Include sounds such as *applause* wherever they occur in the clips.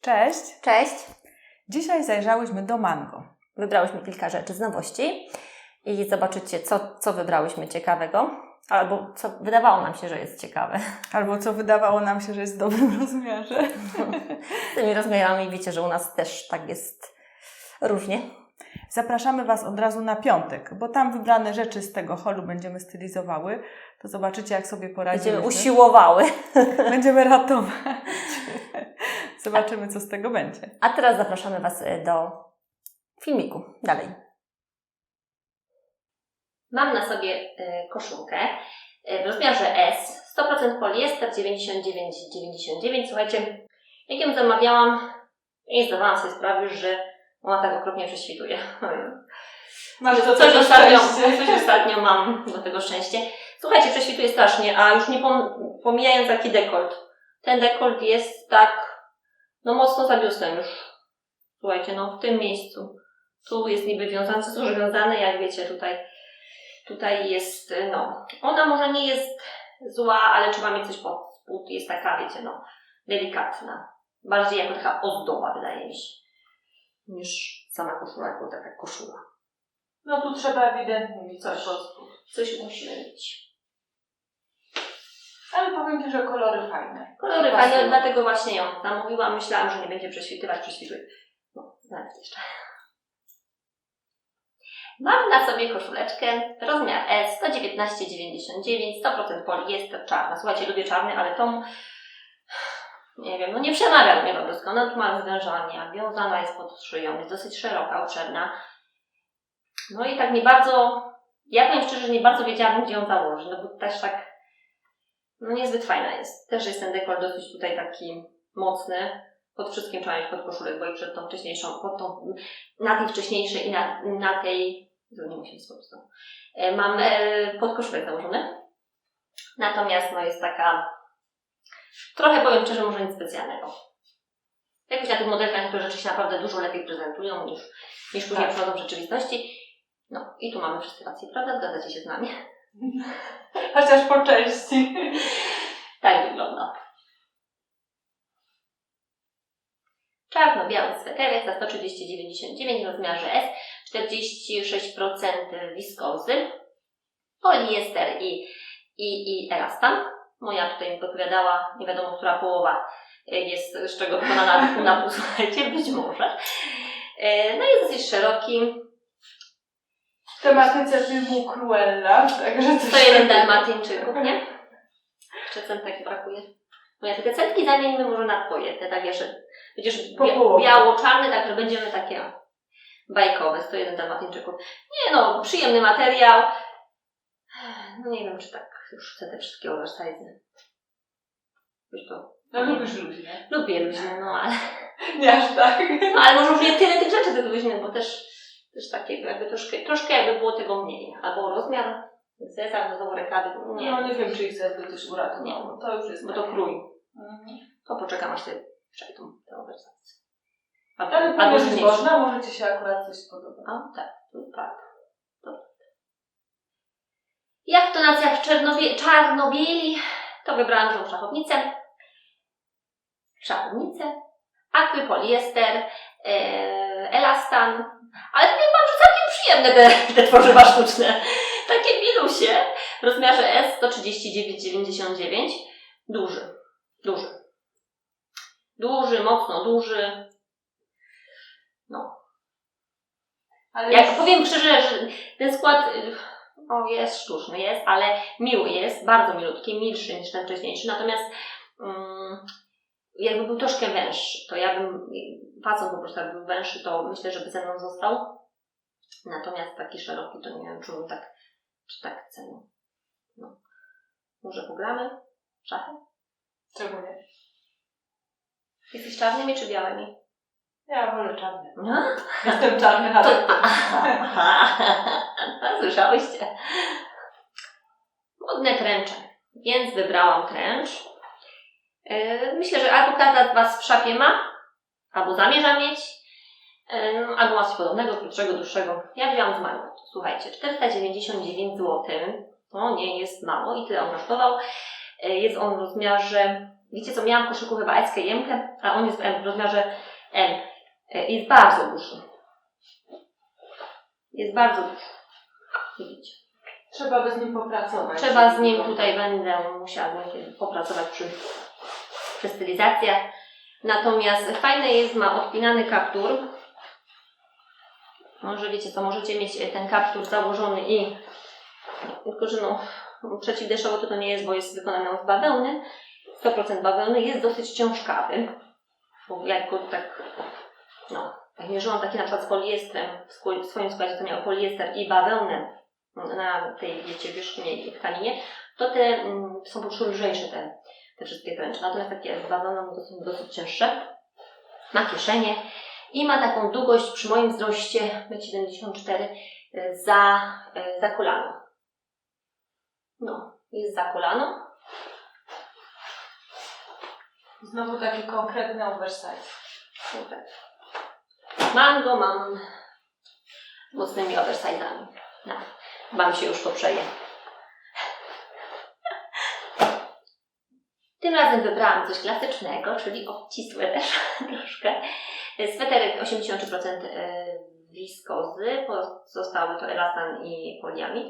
Cześć! Cześć! Dzisiaj zajrzałyśmy do Mango. Wybrałyśmy kilka rzeczy z nowości i zobaczycie, co, co wybrałyśmy ciekawego, albo co wydawało nam się, że jest ciekawe. Albo co wydawało nam się, że jest w dobrym rozmiarze. Z tymi rozmiarami wiecie, że u nas też tak jest różnie. Zapraszamy Was od razu na piątek, bo tam wybrane rzeczy z tego holu będziemy stylizowały. To zobaczycie, jak sobie poradzimy. Będziemy usiłowały. Będziemy ratować. Zobaczymy, co z tego będzie. A teraz zapraszamy Was y, do filmiku. Dalej. Mam na sobie y, koszulkę y, w rozmiarze S, 100% poliester, 99,99. Słuchajcie, jak ją zamawiałam, nie zdawałam sobie sprawy, że ona tak okropnie prześwituje. *laughs* Masz do coś, ostatnio, *laughs* coś ostatnio mam do tego szczęście. Słuchajcie, prześwituje strasznie, a już nie pom- pomijając taki dekolt. Ten dekolt jest tak, no mocno za biustem już. Słuchajcie, no w tym miejscu. Tu jest niby wiązane, co są wiązane, jak wiecie, tutaj, tutaj jest, no. Ona może nie jest zła, ale trzeba mieć coś pod spód. Jest taka, wiecie, no, delikatna. Bardziej jako taka ozdoba, wydaje mi się, niż sama koszula, jako taka koszula. No tu trzeba ewidentnie mieć coś po prostu. Coś musimy mieć. Ale powiem Ci, że kolory fajne. Kolory fajne, dlatego właśnie ją zamówiłam. Myślałam, że nie będzie prześwitywać, prześwituje. No, nawet jeszcze. Mam na sobie koszuleczkę, rozmiar S, 119,99, 100% poliester, czarna. Słuchajcie, lubię czarny, ale tą, nie wiem, no nie przemawia do mnie po prostu. Ona tu ma zwężania, wiązana jest pod szyją, jest dosyć szeroka, obszerna. No i tak nie bardzo, ja powiem szczerze, że nie bardzo wiedziałam, gdzie ją założyć, no bo też tak no niezbyt fajna jest. Też jest ten dekol dosyć tutaj taki mocny. Pod wszystkim trzeba mieć podkoszulek, bo i przed tą wcześniejszą, pod tą, na tej wcześniejszej i na, na tej, nie musi być po prostu. E, Mam e, podkoszulek założony. Natomiast no jest taka, trochę powiem szczerze, może nic specjalnego. Jakoś na tych modelkach niektóre rzeczy się naprawdę dużo lepiej prezentują niż, niż później Tak. przychodzą w rzeczywistości. No i tu mamy wszyscy rację, prawda? Zgadzacie się z nami? Chociaż po części. Tak wygląda. Czarno-biały sweterek za 130,99 w rozmiarze S, 46% wiskozy, poliester i, i, i elastan. Moja tutaj mi podpowiadała, nie wiadomo, która połowa jest z czego wykonana na pół, słuchajcie, być może. E, No jest dosyć szeroki, W tematyce filmu Cruella, także to 101 dalmatyńczyków, nie? Jeszcze centek brakuje. No ja te zamieńmy może na twoje, te takie, że będziesz bia- biało-czarny, także będziemy takie bajkowe, 101 dalmatyńczyków. Nie no, przyjemny materiał. No nie wiem, czy tak już chcę te wszystkie oversize. Już to No lubisz luźnie. lubię luźne, no ale, Nie aż tak. no ale może już nie tyle tych rzeczy tych luźnych, bo też, też takie jakby troszkę, troszkę jakby było tego mniej. Albo rozmiar, zestaw, znowu rękawy, nie. No nie wiem, czy ich sobie coś uratowało. To już jest Bo to krój. Mhm. To poczekam aż sobie przejdą te oversize. Ale Albo powiem, że mniejsze. można, może Ci się akurat coś spodoba. A, tak, to prawda. To. Jak w czernobie- czarno-bieli, to wybrałam żółtą szachownicę. Szachownicę, akrypoliester, e, elastan, ale powiem Wam, że całkiem przyjemne te, te tworzywa sztuczne. Takie bilusie w rozmiarze S 139,99. Duży, duży. Duży, mocno duży. Ale Jak już- powiem szczerze, że ten skład o, jest sztuczny, jest, ale miły jest, bardzo milutki, milszy niż ten wcześniejszy. Natomiast mm, jakby był troszkę węższy, to ja bym, facon po prostu jak był węższy, to myślę, że by ze mną został. Natomiast taki szeroki, to nie wiem, czy bym tak, czy tak chcę. no. No. Może pogramy? Szachy? Czemu nie? Jesteś czarnymi czy białymi? Ja wolę czarny. No. *laughs* Jestem czarny adeptem. a, *laughs* słyszałyście? Modne tręcze, więc wybrałam tręcz. Yy, Myślę, że albo każda z Was w szafie ma, albo zamierza mieć, albo ma coś podobnego, krótszego, dłuższego. Ja wzięłam z Margot. Słuchajcie, 499 zł. To nie jest mało i tyle on kosztował. Yy, Jest on w rozmiarze Wiecie co, miałam w koszyku chyba SKM, a on jest w M, w rozmiarze M. E, Jest bardzo duży. Jest bardzo duży. Widzicie. Trzeba by z nim popracować. Trzeba z nim tutaj będę musiała popracować przy, przy stylizacjach. Natomiast fajne jest, ma odpinany kaptur. Może wiecie co, możecie mieć ten kaptur założony i tylko, że no przeciwdeszczowy to, to nie jest, bo jest wykonany z bawełny. 100% bawełny jest dosyć ciężkawy. Bo jak go tak, no, jak mierzyłam taki na przykład z poliestrem, w swoim składzie to miał poliester i bawełnę na tej, wiecie, wierzchniej tkaninie, to te mm, są po prostu lżejsze te, te wszystkie klęcze. Natomiast takie bawełną to są dosyć cięższe. Ma kieszenie i ma taką długość przy moim wzroście 1,74 m za, y, za kolano. No, jest za kolano. Znowu taki konkretny oversize. Tak. Mam go, mam mocnymi oversize'ami. No, Wam się już poprzeje. Tym razem wybrałam coś klasycznego, czyli obcisłe też *laughs* troszkę. Sweterek 83% e, wiskozy, pozostały to elastan i poliamid.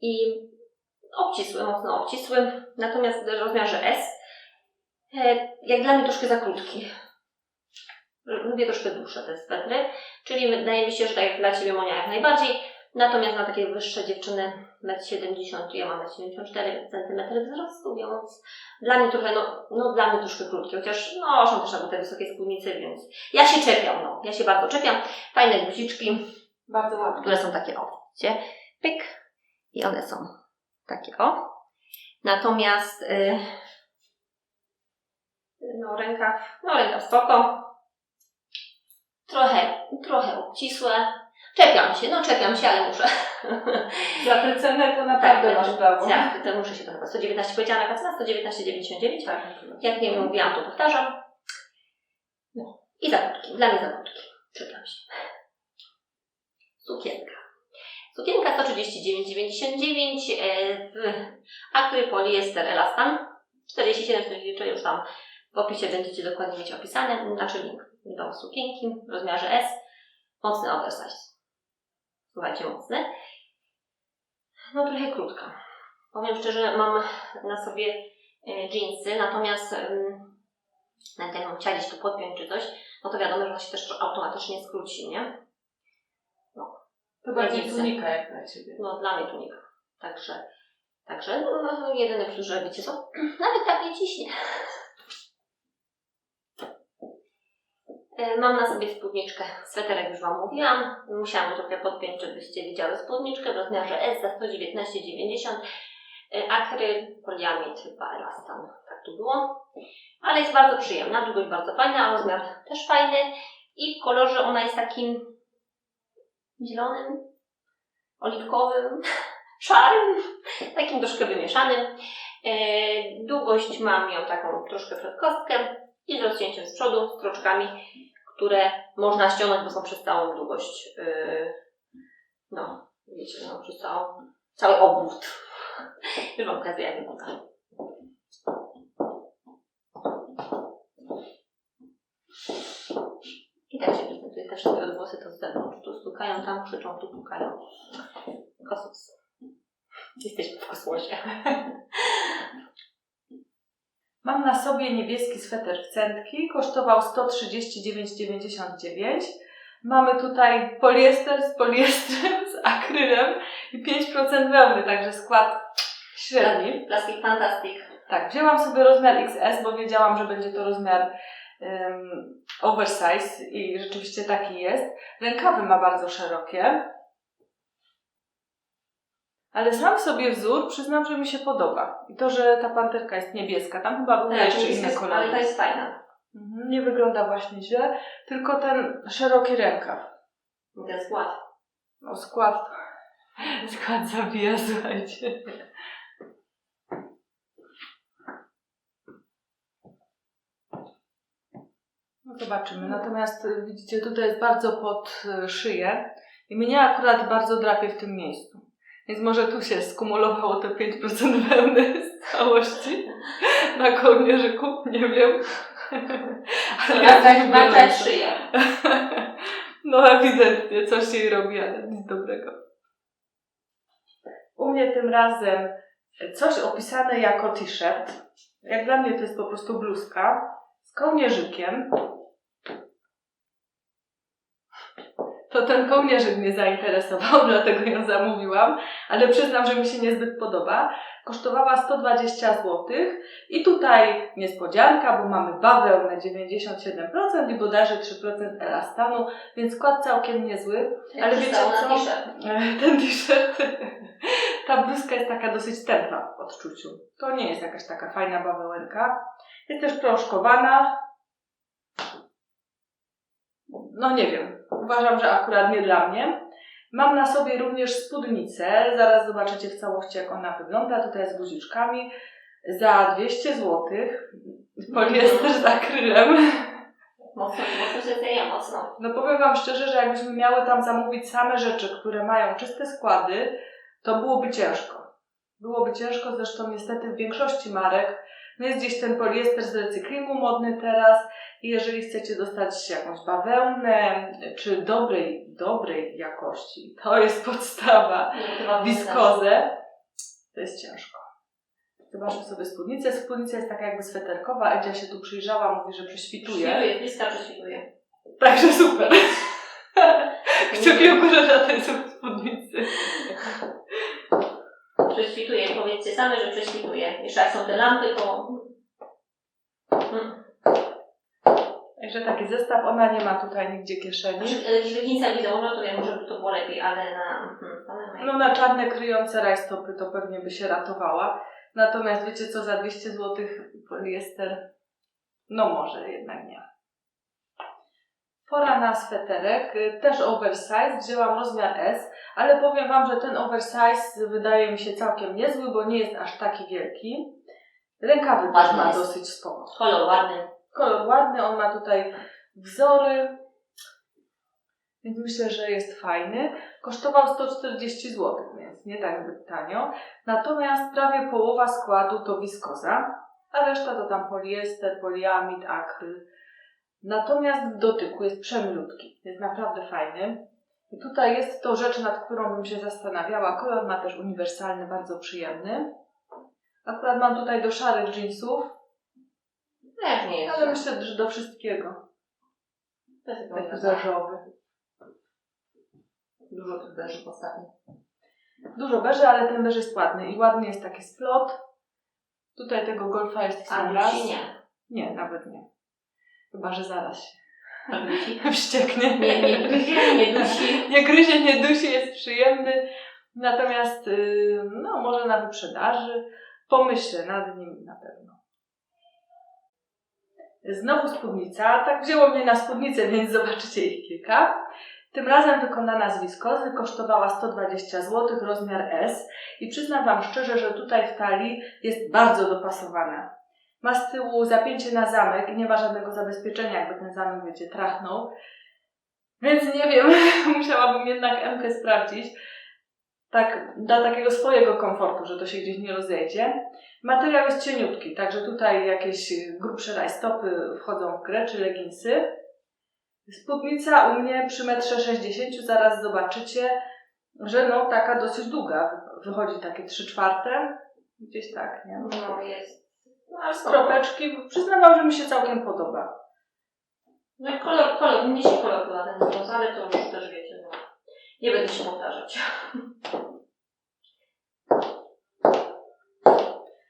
I obcisły, mocno obcisły, natomiast w rozmiarze S. E, Jak dla mnie troszkę za krótki. Lubię troszkę dłuższe te swetry, czyli wydaje mi się, że tak jak dla Ciebie Monia jak najbardziej, natomiast na takie wyższe dziewczyny 1,70 m, ja mam 1,74 cm wzrostu, więc dla mnie trochę, no, no dla mnie troszkę krótkie, chociaż no są też albo te wysokie spódnice, więc ja się czepiam, no, ja się bardzo czepiam. Fajne guziczki, Bardzo ładny. które są takie o, widzicie, pyk i one są takie o. Natomiast y, no rękaw, no rękaw spoko. Trochę, trochę obcisłe. Czepiam się, no czepiam się, ale muszę. *laughs* Za tę cenę to naprawdę masz prawo. Tak, to muszę się to chyba 119 powiedziałam, jaka cena? 119,99. Tak. Jak nie mówiłam, to powtarzam. No. I zakutki. Dla mnie zakutki. Czepiam się. Sukienka. Sukienka 139,99 e, w akry poliester elastan. 47,44 już tam w opisie będziecie dokładnie mieć opisane. Znaczy link do sukienki w rozmiarze S. Mocny oversize. Słuchajcie, mocny. No trochę krótka. Powiem szczerze, mam na sobie e, jeansy, natomiast nawet jakbym chciała gdzieś tu podpiąć czy coś, no to wiadomo, że ona się też automatycznie skróci, nie? To bardziej Jeansy. tunika jak dla Ciebie. No dla mnie tunika. Także, także no, no, jedyny plus, że wiecie co, nawet tak nie ciśnie. Mam na sobie spódniczkę, sweterek już Wam mówiłam. Musiałam trochę podpiąć, żebyście widziały spódniczkę w rozmiarze S za 119,90. E, Akryl, poliamid, chyba elastan, tak tu było. Ale jest bardzo przyjemna, długość bardzo fajna, a rozmiar też fajny. I w kolorze ona jest takim zielonym, oliwkowym, *laughs* szarym, takim troszkę wymieszanym. E, długość mam ją taką troszkę przed kostkę i z rozcięciem z przodu, z kroczkami, które można ściągnąć, bo są przez całą długość. e, no, wiecie, no, przez całą, cały obwód. *laughs* Już Wam pokazuję, jak wygląda. I tak się prezentuje. Te wszystkie odgłosy to z zewnątrz. Tu stukają, tam krzyczą, tu pukają. Kosmos. Jesteśmy w kosmosie. *laughs* Mam na sobie niebieski sweter w centki, kosztował 139,99. Mamy tutaj poliester z poliestrem, z akrylem i 5% wełny, także skład średni. Plastik Fantastic. Tak, wzięłam sobie rozmiar XS, bo wiedziałam, że będzie to rozmiar um, oversize i rzeczywiście taki jest. Rękawy ma bardzo szerokie. Ale sam sobie wzór przyznam, że mi się podoba. I to, że ta panterka jest niebieska, tam chyba były jeszcze jest- inne jest- kolory. Ale to jest fajne. Mhm, Nie wygląda właśnie źle, tylko ten szeroki rękaw. Ten skład. No skład, *laughs* skład zabija, słuchajcie. No zobaczymy. Natomiast widzicie, tutaj jest bardzo pod y, szyję i mnie akurat bardzo drapie w tym miejscu. Więc może tu się skumulowało te 5% wełny z całości na kołnierzyku, nie wiem. *laughs* Ale jest macać gorąco. szyję. No ewidentnie, coś jej robi, ale nic dobrego. U mnie tym razem coś opisane jako t-shirt. Jak dla mnie to jest po prostu bluzka z kołnierzykiem. To ten kołnierzyk mnie zainteresował, *laughs* dlatego ją zamówiłam, ale przyznam, że mi się niezbyt podoba. Kosztowała 120 zł i tutaj niespodzianka, bo mamy bawełnę 97% i bodajże 3% elastanu, więc skład całkiem niezły. Ale wiecie co? *laughs* Ten t-shirt, ta bluzka jest taka dosyć tępa w odczuciu. To nie jest jakaś taka fajna bawełenka. Jest też proszkowana. No nie wiem, uważam, że akurat nie dla mnie. Mam na sobie również spódnicę, zaraz zobaczycie w całości jak ona wygląda, tutaj z guziczkami, za 200 zł. Poliester z akrylem. Mocno, mocno się zdaje, mocno. No powiem Wam szczerze, że jakbyśmy miały tam zamówić same rzeczy, które mają czyste składy, to byłoby ciężko. Byłoby ciężko, zresztą niestety w większości marek no jest gdzieś ten poliester z recyklingu modny teraz i jeżeli chcecie dostać jakąś bawełnę czy dobrej, dobrej jakości, to jest podstawa, wiskozę, to jest ciężko. Zobaczmy sobie spódnicę. Spódnica jest taka jakby sweterkowa. Edzia się tu przyjrzała, mówi, że prześwituje. Prześwituje, bliska prześwituje. Także super. Kciuki górze dla tej spódnicy. Prześwituje, powiedzcie same, że prześwituje. Jeszcze jak są te lampy, to... Mm. Także taki zestaw, ona nie ma tutaj nigdzie kieszeni. Źrenice widzę, może to wiem, żeby to było lepiej, ale na... mają. No na czarne kryjące rajstopy to pewnie by się ratowała. Natomiast wiecie co, za 200 zł poliester, no może jednak nie. Pora na sweterek, y, też oversize, wzięłam rozmiar S, ale powiem Wam, że ten oversize wydaje mi się całkiem niezły, bo nie jest aż taki wielki. Rękawy też ma jest. dosyć sporo. Kolor ładny. Kolor ładny, on ma tutaj wzory, więc myślę, że jest fajny. Kosztował 140 zł, więc nie tak zbyt tanio. Natomiast prawie połowa składu to wiskoza, a reszta to tam poliester, poliamid, akryl. Natomiast w dotyku jest przemilutki, jest naprawdę fajny. I tutaj jest to rzecz, nad którą bym się zastanawiała. Kolor ma też uniwersalny, bardzo przyjemny. Akurat mam tutaj do szarych jeansów, Też nie jest. ale myślę, że do wszystkiego. To jest Taki beżowy. Dużo tych beżów ostatnio. Dużo beży, ale ten beż jest ładny. I ładny jest taki splot. Tutaj tego golfa jest w sam raz. Nie, nawet nie. Chyba, że zaraz się *laughs* *laughs* wścieknie. Nie, nie gryzie, nie dusi. *laughs* nie gryzie, nie dusi, jest przyjemny. Natomiast, yy, no, może na wyprzedaży. Pomyślę nad nim na pewno. Znowu spódnica. Tak wzięło mnie na spódnicę, więc zobaczycie ich kilka. Tym razem wykonana z wiskozy, kosztowała 120 zł, rozmiar S i przyznam Wam szczerze, że tutaj w talii jest bardzo dopasowana. Ma z tyłu zapięcie na zamek i nie ma żadnego zabezpieczenia, jakby ten zamek, wiecie, trachnął. Więc nie wiem, *laughs* musiałabym jednak M-kę sprawdzić. Tak, dla takiego swojego komfortu, że to się gdzieś nie rozejdzie. Materiał jest cieniutki, także tutaj jakieś grubsze rajstopy wchodzą w grę, czy leginsy. Spódnica u mnie przy metrze 60 zaraz zobaczycie, że no taka dosyć długa. Wychodzi takie 3 czwarte. Gdzieś tak, nie? No jest. No Z kropeczki. Przyznawam, że mi się całkiem podoba. No i kolor, kolor, mnie się kolor podoba ten brąz, ale to już też wiecie, no. Nie będę się powtarzać.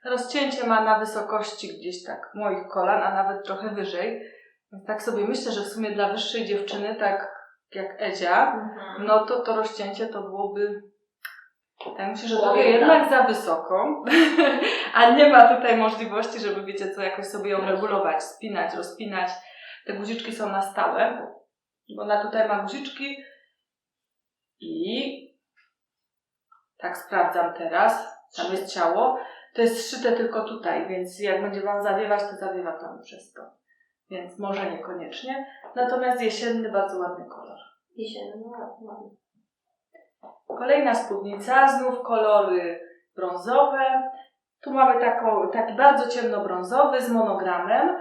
Rozcięcie ma na wysokości gdzieś tak moich kolan, a nawet trochę wyżej. Tak sobie myślę, że w sumie dla wyższej dziewczyny, tak jak Edzia, Mhm. no to to rozcięcie to byłoby. Tak myślę, że Było trochę jednak. jednak za wysoko, *laughs* a nie ma tutaj możliwości, żeby wiecie co, jakoś sobie ją regulować, spinać, rozpinać. Te guziczki są na stałe, bo ona tutaj ma guziczki i tak sprawdzam teraz, tam jest ciało, to jest zszyte tylko tutaj, więc jak będzie Wam zawiewać, to zawiewa tam przez to. Więc może niekoniecznie. Natomiast jesienny, bardzo ładny kolor. Jesienny, no ładny. Kolejna spódnica, znów kolory brązowe. Tu mamy taką, taki bardzo ciemnobrązowy z monogramem.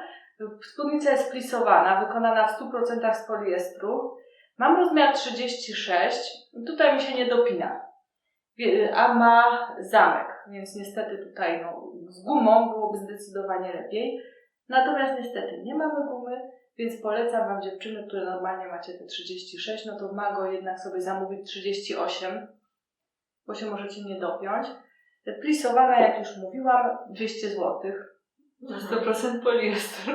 Spódnica jest plisowana, wykonana w 100% z poliestru. Mam rozmiar 36. Tutaj mi się nie dopina. A ma zamek, więc niestety tutaj no, z gumą byłoby zdecydowanie lepiej. Natomiast niestety nie mamy gumy, więc polecam Wam dziewczyny, które normalnie macie te 36, no to w Mago jednak sobie zamówić 38, bo się możecie nie dopiąć. Plisowana, jak już mówiłam, 200 zł. 100% poliestru.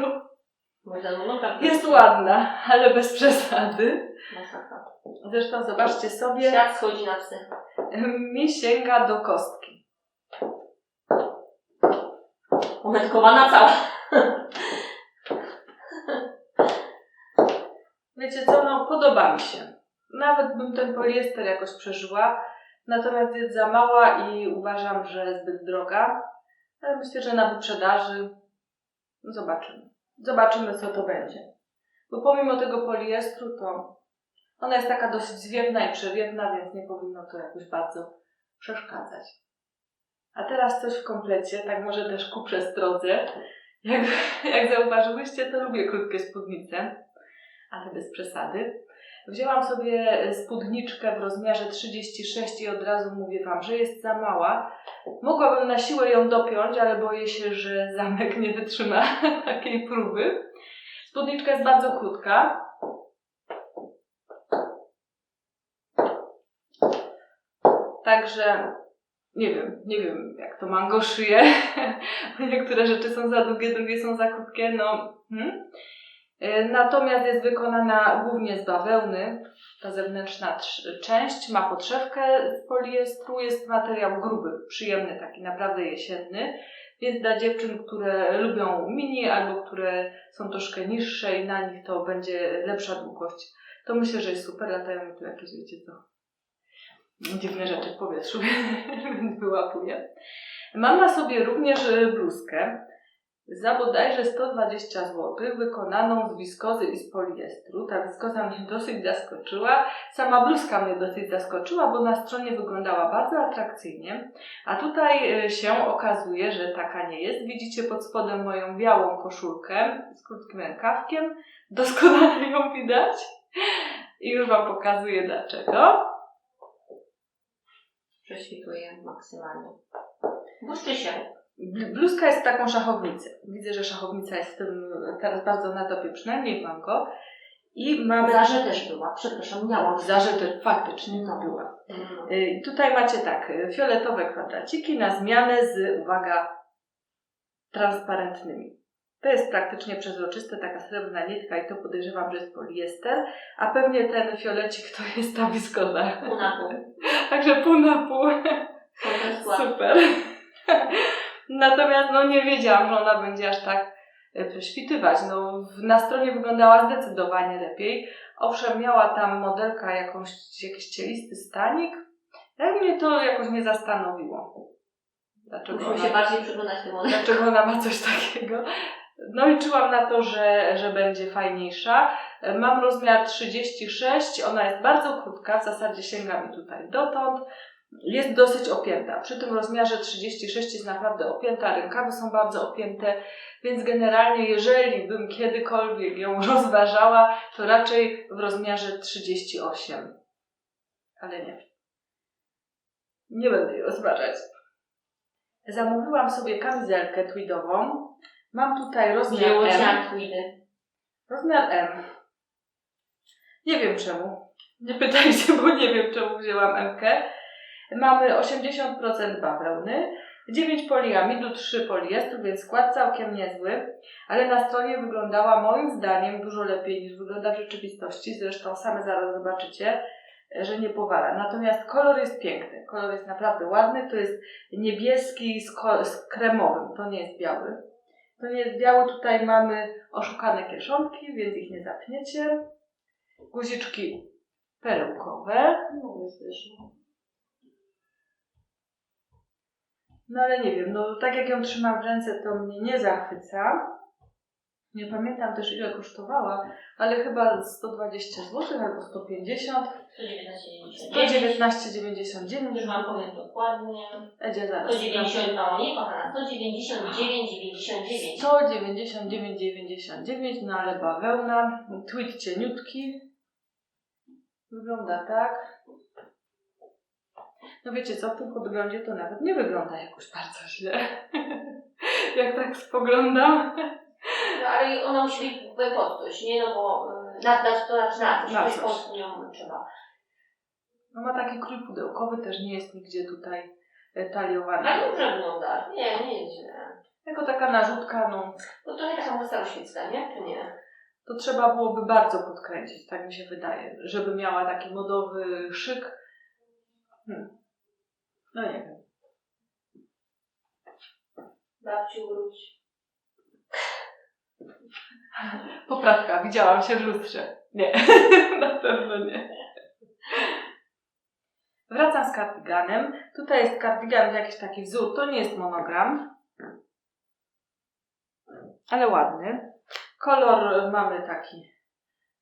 Jest ładna, ale bez przesady. Zresztą zobaczcie sobie, Świat schodzi na psy. mi sięga do kostki. Umetkowana cała. Wiecie co, no podoba mi się. Nawet bym ten poliester jakoś przeżyła, natomiast jest za mała i uważam, że zbyt droga. Ale myślę, że na wyprzedaży zobaczymy. Zobaczymy, co to będzie. Bo pomimo tego poliestru, to ona jest taka dosyć zwiewna i przewiewna, więc nie powinno to jakoś bardzo przeszkadzać. A teraz coś w komplecie, tak może też ku przestrodze. Jak, jak zauważyłyście, to lubię krótkie spódnice ale bez przesady. Wzięłam sobie spódniczkę w rozmiarze 36 i od razu mówię Wam, że jest za mała. Mogłabym na siłę ją dopiąć, ale boję się, że zamek nie wytrzyma *laughs* takiej próby. Spódniczka jest bardzo krótka. Także nie wiem, nie wiem jak to mango szyje. *laughs* Niektóre rzeczy są za długie, drugie są za krótkie, no. Hmm? E, Natomiast jest wykonana głównie z bawełny. Ta zewnętrzna trz- część ma podszewkę z poliestru, jest materiał gruby, przyjemny, taki naprawdę jesienny. Więc dla dziewczyn, które lubią mini albo które są troszkę niższe i na nich to będzie lepsza długość, to myślę, że jest super. Latają mi tu jakieś, wiecie co, dziwne rzeczy w powietrzu, *laughs* więc wyłapuję. Mam na sobie również e, bluzkę za bodajże 120 zł, wykonaną z wiskozy i z poliestru. Ta wiskoza mnie *laughs* dosyć zaskoczyła. Sama bluzka mnie dosyć zaskoczyła, bo na stronie wyglądała bardzo atrakcyjnie. A tutaj e, się okazuje, że taka nie jest. Widzicie pod spodem moją białą koszulkę z krótkim rękawkiem. Doskonale ją widać. I już Wam pokazuję dlaczego. Prześwituje maksymalnie. Błyszczy się. Bl- Bluzka jest taką szachownicą. Widzę, że szachownica jest w tym teraz bardzo na topie, przynajmniej w mango. I mamy... Zarze też była. Przepraszam, miałam. Zarze faktycznie to była. No. Y, tutaj macie tak, y, fioletowe kwadraciki na zmianę z, uwaga, transparentnymi. To jest praktycznie przezroczyste, taka srebrna nitka i to podejrzewam, że jest poliester, a pewnie ten fiolecik to jest ta wiskoza. Pół na pół. *laughs* Także pół na pół. Super. *laughs* Natomiast no nie wiedziałam, że ona będzie aż tak e, prześwitywać. No, na stronie wyglądała zdecydowanie lepiej. Owszem, miała tam modelka jakąś, jakiś cielisty stanik, ale mnie to jakoś nie zastanowiło. Dlaczego Musimy ona, się bardziej przyglądać dlaczego ona ma coś takiego? No liczyłam na to, że, że będzie fajniejsza. E, Mam rozmiar 36, ona jest bardzo krótka, w zasadzie sięga mi tutaj dotąd. Jest dosyć opięta. Przy tym rozmiarze 36 jest naprawdę opięta, rękawy są bardzo opięte, więc generalnie jeżeli bym kiedykolwiek ją *laughs* rozważała, to raczej w rozmiarze 38. Ale nie. Nie będę jej rozważać. Zamówiłam sobie kamizelkę tweedową. Mam tutaj rozmiar Wzięło M. tweedy. Rozmiar M. Nie wiem czemu. Nie pytajcie, bo nie wiem czemu wzięłam M. -kę. Mamy 80% bawełny, 9 poliamidu, 3 poliestru, więc skład całkiem niezły, ale na stronie wyglądała moim zdaniem dużo lepiej niż wygląda w rzeczywistości. Zresztą same zaraz zobaczycie, że nie powala. Natomiast kolor jest piękny. Kolor jest naprawdę ładny. To jest niebieski z, z kremowym. To nie jest biały. To nie jest biały. Tutaj mamy oszukane kieszonki, więc ich nie zapniecie. Guziczki perełkowe. No, jest No ale nie wiem, no tak jak ją trzymam w ręce, to mnie nie zachwyca. Nie pamiętam też ile kosztowała, ale chyba 120 zł albo 150. 119,99. 119,99. Już Wam powiem dokładnie. Edzia zaraz. 190, no nie kochana, 199,99. 199,99, no ale bawełna, tweet cieniutki. Wygląda tak. No wiecie co, w tym podglądzie to nawet nie wygląda jakoś bardzo źle. *laughs* Jak tak spoglądam. No ale ona musi być pod coś, nie? No bo y, na, na, to znaczy na coś, coś trzeba. No ma taki krój pudełkowy, też nie jest nigdzie tutaj e, taliowany. Ale dobrze wygląda. Nie, nie jest źle. Jako taka narzutka, no No trochę taka była staroświecka, nie? Czy nie? to trzeba byłoby bardzo podkręcić, tak mi się wydaje, żeby miała taki modowy szyk. Hmm. No nie wiem. Babciu wróć. Poprawka, widziałam się w lustrze. Nie, *laughs* na pewno nie. Wracam z kardiganem. Tutaj jest kardigan jakiś taki wzór, to nie jest monogram, ale ładny. Kolor mamy taki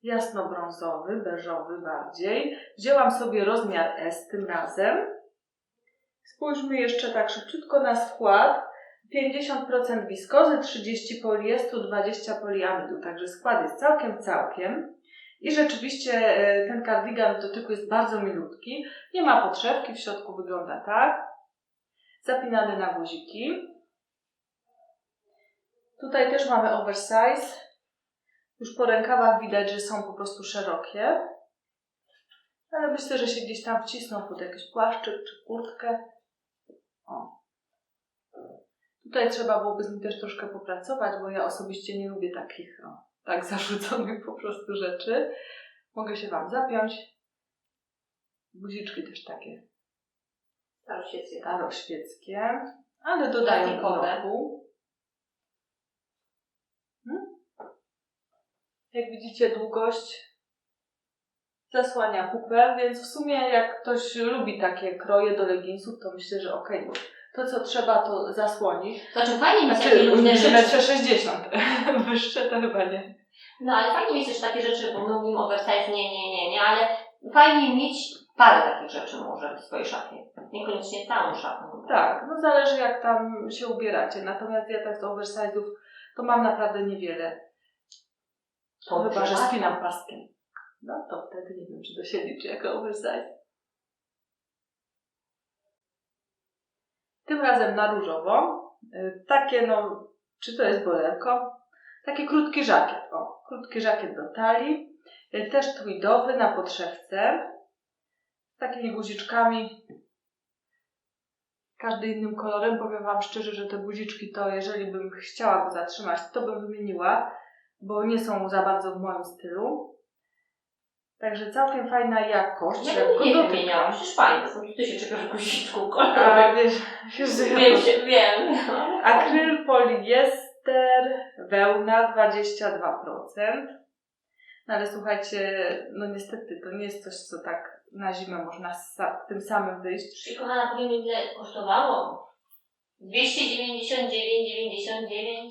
jasno-brązowy, beżowy bardziej. Wzięłam sobie rozmiar S tym razem. Spójrzmy jeszcze tak szybciutko na skład. 50% wiskozy, 30 poliestru, 20 poliamidu, także skład jest całkiem, całkiem. I rzeczywiście e, ten kardigan w dotyku jest bardzo milutki. Nie ma podszewki, w środku wygląda tak. Zapinany na guziki. Tutaj też mamy oversize. Już po rękawach widać, że są po prostu szerokie. Ale myślę, że się gdzieś tam wcisną pod jakiś płaszczyk czy kurtkę. O. Tutaj trzeba byłoby z nim też troszkę popracować, bo ja osobiście nie lubię takich o, tak zarzuconych po prostu rzeczy. Mogę się Wam zapiąć. Guziczki też takie Staroświeckie. staroświeckie, ale dodają uroku. Hmm? Jak widzicie, długość zasłania pupę, więc w sumie jak ktoś lubi takie kroje do leginsów, to myślę, że okej, to co trzeba to zasłoni. To czy fajnie mieć takie Znaczy, różne rzeczy. 1,60 m, *laughs* wyższe to chyba nie. No ale fajnie mieć też takie rzeczy, bo my mówimy oversize, nie, nie, nie, nie, ale fajnie mieć parę takich rzeczy może w swojej szafie. Niekoniecznie całą szafę. Tak, no zależy jak tam się ubieracie, natomiast ja tak z oversize'ów to mam naprawdę niewiele. To Chyba, że spinam paskiem. No to wtedy nie wiem, czy to się liczy jako oversize. Tym razem na różowo. Y, Takie no, czy to jest bolerko? Taki krótki żakiet. O, krótki żakiet do talii. Y, Też tweedowy na podszewce. Z takimi guziczkami. Każdy innym kolorem. Powiem Wam szczerze, że te guziczki to jeżeli bym chciała go zatrzymać, to bym wymieniła, bo nie są za bardzo w moim stylu. Także całkiem fajna jakość. Ja jak bym go nie wymieniałam, przecież fajne są. Ty się czepiasz guziczku A kolorowych. wiesz, wiesz, Wiem, się, wiem. Akryl, poliester, wełna 22%. No ale słuchajcie, no niestety to nie jest coś, co tak na zimę można sa- tym samym wyjść. Czyli kochana, powiem ile kosztowało? 299,99.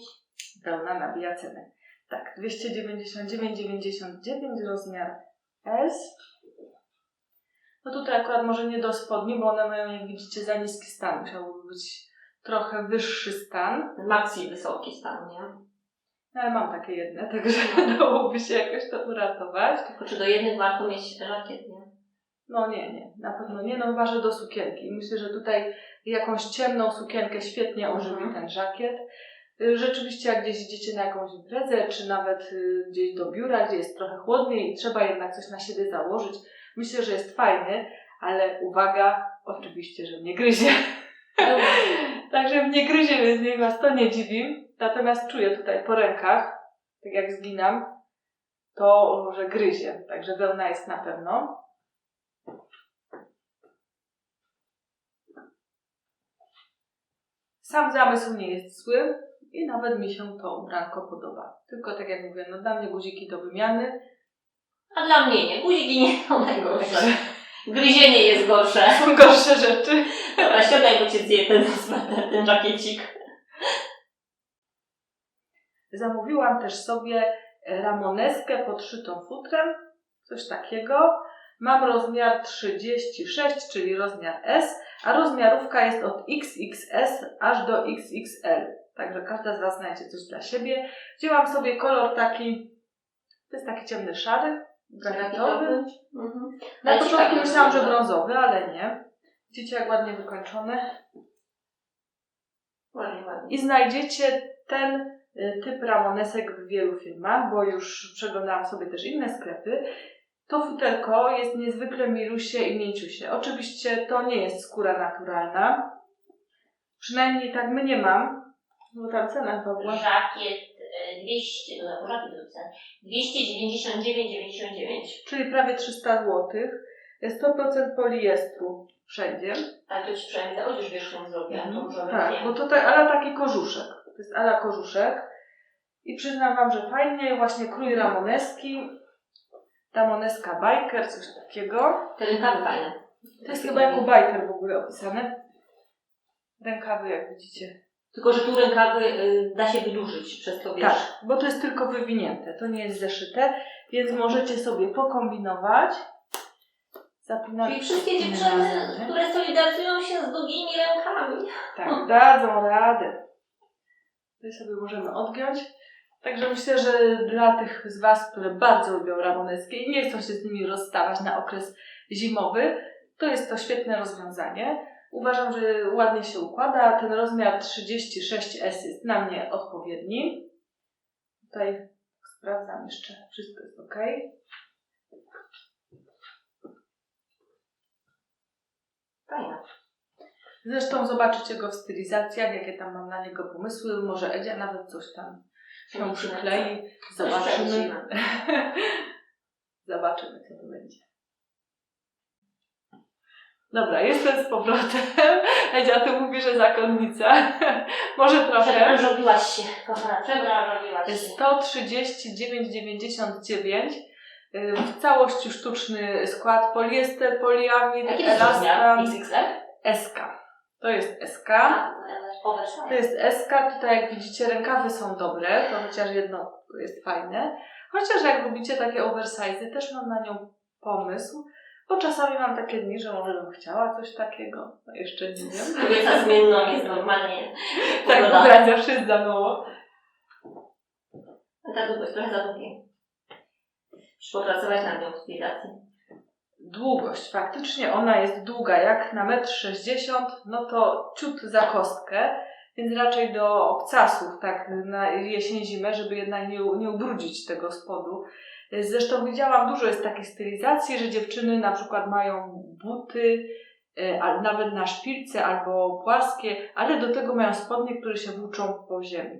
Wełna nabija cenę. Tak, 299,99 rozmiar S. No tutaj akurat może nie do spodni, bo one mają, jak widzicie, za niski stan. Musiałby być trochę wyższy stan. Maxi wysoki stan, nie? No, ale mam takie jedne, także *laughs* dałoby się jakoś to uratować. Tylko czy do jednych warto mieć żakiet, nie? No nie, nie, na pewno nie, no chyba, że do sukienki. Myślę, że tutaj jakąś ciemną sukienkę świetnie ożywi Mhm. ten żakiet. Y, Rzeczywiście jak gdzieś idziecie na jakąś imprezę, czy nawet y, gdzieś do biura, gdzie jest trochę chłodniej i trzeba jednak coś na siebie założyć, myślę, że jest fajny, ale uwaga, oczywiście, że mnie gryzie. *laughs* Także mnie gryzie, więc niech was to nie dziwi. Natomiast czuję tutaj po rękach, tak jak zginam, to, że gryzie. Także wełna jest na pewno. Sam zamysł nie jest zły i nawet mi się to ubranko podoba. Tylko tak jak mówię, no dla mnie guziki do wymiany. A dla mnie nie. Guziki nie są najgorsze. Gryzienie jest gorsze. *laughs* Są gorsze rzeczy. Dobra, siadaj, bo cię zje ten, ten żakiecik. Zamówiłam też sobie ramoneskę podszytą futrem, coś takiego. Mam rozmiar 36, czyli rozmiar S, a rozmiarówka jest od XXS aż do XXL. Także każda z Was znajdzie coś dla siebie. Wzięłam sobie kolor taki, to jest taki ciemny szary, granatowy. Mhm. Na Ale początku myślałam, że brązowy, ale nie. Widzicie, jak ładnie wykończone. Ładnie, ładnie. I znajdziecie ten y, typ ramonesek w wielu firmach, bo już przeglądałam sobie też inne sklepy. To futerko jest niezwykle milusie i mięciusie. Oczywiście to nie jest skóra naturalna. Przynajmniej tak my nie mam, bo tam cena chyba była. Żakiet e, 200, no, żakiet wrzucę. 299,99. Czyli prawie 300 zł. Jest 100% poliestru wszędzie. Tak, to ci przynajmniej za odzież wierzchnią zrobię, to możemy Tak, nie. bo to tak, ale taki korzuszek. To jest ala korzuszek. I przyznam Wam, że fajnie, właśnie krój ramoneski. Ramoneska biker, coś takiego. Te rękawy fajne. To jest chyba jako biker w ogóle opisane. Rękawy, jak widzicie. Tylko, że tu rękawy y, da się wydłużyć, przez to wiesz. Tak, bo to jest tylko wywinięte, to nie jest zeszyte, więc możecie sobie pokombinować. Zapinać. Czyli wszystkie dziewczyny, które solidaryzują się z długimi rękami. Tak, dadzą radę. Tutaj sobie możemy odgiąć. Także myślę, że dla tych z Was, które bardzo lubią ramoneskie i nie chcą się z nimi rozstawać na okres zimowy, to jest to świetne rozwiązanie. Uważam, że ładnie się układa. Ten rozmiar 36S jest na mnie odpowiedni. Tutaj sprawdzam jeszcze, wszystko jest ok. Fajne. Zresztą zobaczycie go w stylizacjach, jakie tam mam na niego pomysły. Może Edzia nawet coś tam się przyklei. Zobaczymy. *laughs* Zobaczymy, co to będzie. Dobra, jestem z powrotem. *laughs* Edzia, ty mówisz, że zakonnica. *laughs* Może trochę. Przebranżowiłaś się, kochana, przebranżowiłaś się. 139,99 y, w całości sztuczny skład poliester, poliamid, elastan? SK. To jest SK. A, To jest SK, tutaj jak widzicie rękawy są dobre, to chociaż jedno jest fajne. Chociaż jak lubicie takie oversize, też mam na nią pomysł, bo czasami mam takie dni, że może bym chciała coś takiego, no jeszcze nie wiem. *laughs* Kobieta zmienną jest normalnie. *laughs* Tak, jest za mało. Ta długość trochę za długie. Musisz popracować nad nią w. Długość, faktycznie ona jest długa, jak na 1,60 m, no to ciut za kostkę, więc raczej do obcasów, tak na jesień, zimę, żeby jednak nie, nie ubrudzić tego spodu. Zresztą widziałam, dużo jest takich stylizacji, że dziewczyny na przykład mają buty, e, a nawet na szpilce albo płaskie, ale do tego mają spodnie, które się włóczą po ziemi.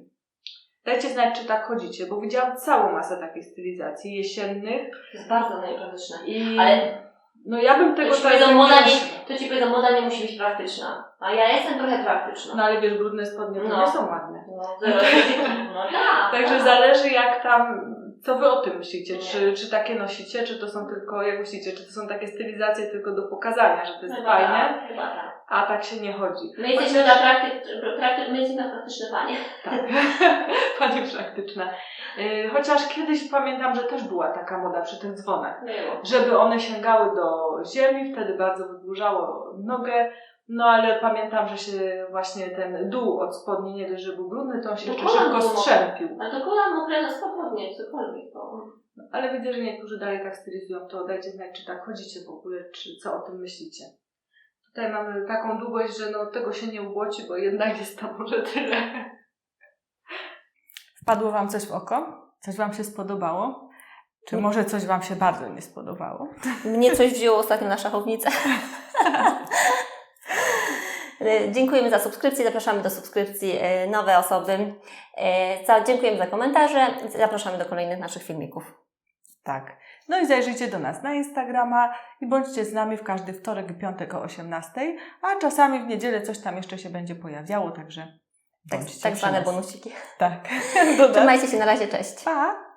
Dajcie znać, czy tak chodzicie, bo widziałam całą masę takich stylizacji jesiennych To jest bardzo niepraktyczne. i Ale- no ja bym tego To ci, tak powiedzą, moda nie to ci powiedzą, moda nie musi być praktyczna. A ja jestem trochę praktyczna. No ale wiesz, brudne spodnie to No. nie są ładne. No, zero *laughs* No tak. Także tak. zależy jak tam, co wy o tym myślicie, czy, czy takie nosicie, czy to są tylko, jak myślicie, czy to są takie stylizacje tylko do pokazania, że to jest Chyba fajne, tak, Chyba tak. a tak się nie chodzi. My jesteśmy Chociaż- na praktyk, praktyk, my jesteśmy na praktyczne panie. Tak, *laughs* pani praktyczna. Yy, Chociaż kiedyś pamiętam, że też była taka moda przy tych dzwonach, Było. żeby one sięgały do ziemi, wtedy bardzo wydłużało nogę, no ale pamiętam, że się właśnie ten dół od spodni, nie dość, że był brudny, to on się Do jeszcze szybko strzępił. Ale to kolan mokre na spokojnie, cokolwiek to. Ale widzę, że niektórzy dalej tak stylizują, to dajcie znać, czy tak chodzicie w ogóle, czy co o tym myślicie. Tutaj mamy taką długość, że no tego się nie ubłoci, bo jednak jest to może tyle. Wpadło Wam coś w oko? Coś Wam się spodobało? Czy może coś Wam się bardzo nie spodobało? Mnie coś wzięło ostatnio na szachownicę. *laughs* Dziękujemy za subskrypcję, zapraszamy do subskrypcji e, nowe osoby. E, Dziękujemy za komentarze, zapraszamy do kolejnych naszych filmików. Tak. No i zajrzyjcie do nas na Instagrama i bądźcie z nami w każdy wtorek i piątek o 18, a czasami w niedzielę coś tam jeszcze się będzie pojawiało, także Tak, bądźcie tak przy zwane bonusiki. Tak. *laughs* *laughs* Trzymajcie się, na razie, cześć. Pa!